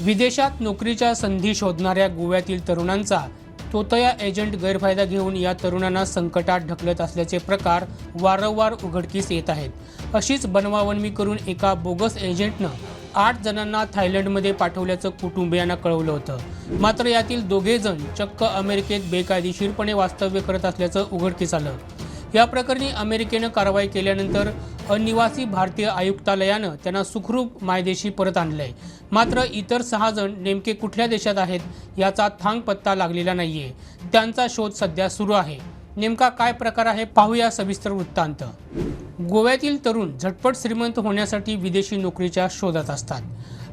विदेशात नोकरीच्या संधी शोधणाऱ्या गोव्यातील तरुणांचा तोतया एजंट गैरफायदा घेऊन या तरुणांना संकटात ढकलत असल्याचे प्रकार वारंवार उघडकीस येत आहेत. अशीच बनवावनवी करून एका बोगस एजंटनं आठ जणांना थायलंडमध्ये पाठवल्याचं कुटुंबियांना कळवलं होतं. मात्र यातील दोघे जण चक्क अमेरिकेत बेकायदेशीरपणे वास्तव्य करत असल्याचं उघडकीस आलं. या प्रकरणी अमेरिकेनं कारवाई केल्यानंतर अनिवासी भारतीय आयुक्तालयानं त्यांना सुखरूप मायदेशी परत आणलंय. मात्र इतर सहा जण नेमके कुठल्या देशात आहेत याचा थांग पत्ता लागलेला नाहीये. त्यांचा शोध सध्या सुरू आहे. नेमका काय प्रकार आहे पाहूया सविस्तर वृत्तांत. गोव्यातील तरुण झटपट श्रीमंत होण्यासाठी विदेशी नोकरीच्या शोधात असतात.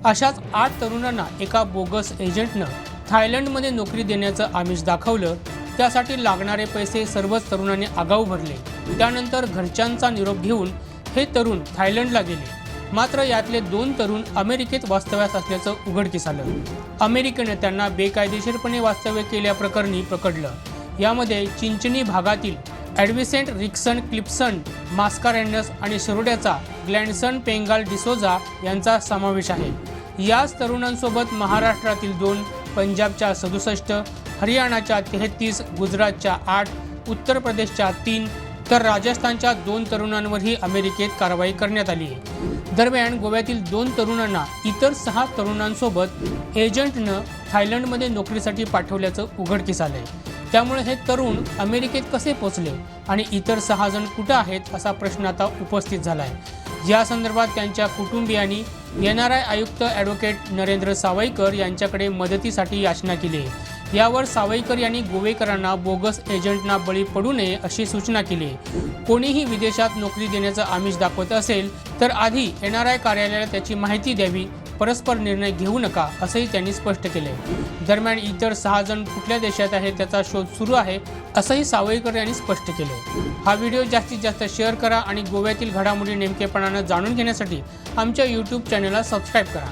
अशाच आठ तरुणांना एका बोगस एजंटनं थायलंडमध्ये नोकरी देण्याचं आमिष दाखवलं त्यासाठी लागणारे पैसे सर्वच तरुणांनी आगाऊ भरले. त्यानंतर घरच्यांचा निरोप घेऊन हे तरुण थायलंडला गेले. मात्र यातले दोन तरुण अमेरिकेत वास्तव्यास असल्याचं उघडकीस आलं. अमेरिकेनं त्यांना बेकायदेशीरपणे वास्तव्य केल्याप्रकरणी पकडलं. यामध्ये चिंचणी भागातील ॲडव्हिसेंट रिक्सन क्लिप्सन मास्कारेंडस आणि शिरोड्याचा ग्लॅन्सन पेंगाल डिसोजा यांचा समावेश आहे. याच तरुणांसोबत महाराष्ट्रातील दोन पंजाबच्या सदुसष्ट हरियाणाच्या तेहतीस गुजरातच्या आठ उत्तर प्रदेशच्या तीन तर राजस्थानच्या दोन तरुणांवरही अमेरिकेत कारवाई करण्यात आली आहे. दरम्यान गोव्यातील दोन तरुणांना इतर सहा तरुणांसोबत एजंटनं थायलंडमध्ये नोकरीसाठी पाठवल्याचं उघडकीस आलं आहे त्यामुळे हे तरुण अमेरिकेत कसे पोचले आणि इतर सहा जण कुठं आहेत असा प्रश्न आता उपस्थित झाला आहे या संदर्भात त्यांच्या कुटुंबियांनी एन आर आय आयुक्त ॲडव्होकेट नरेंद्र सावईकर यांच्याकडे मदतीसाठी याचना केली आहे. यावर सावईकर यांनी गोवेकरांना बोगस एजंटना बळी पडू नये अशी सूचना केली. कोणीही विदेशात नोकरी देण्याचं आमिष दाखवत असेल तर आधी एन आर आय कार्यालयाला त्याची माहिती द्यावी परस्पर निर्णय घेऊ नका असंही त्यांनी स्पष्ट केले. दरम्यान इतर सहा जण कुठल्या देशात आहेत त्याचा शोध सुरू आहे असंही सावईकर यांनी स्पष्ट केले. हा व्हिडिओ जास्तीत जास्त शेअर करा आणि गोव्यातील घडामोडी नेमकेपणानं जाणून घेण्यासाठी आमच्या यूट्यूब चॅनलला सबस्क्राईब करा.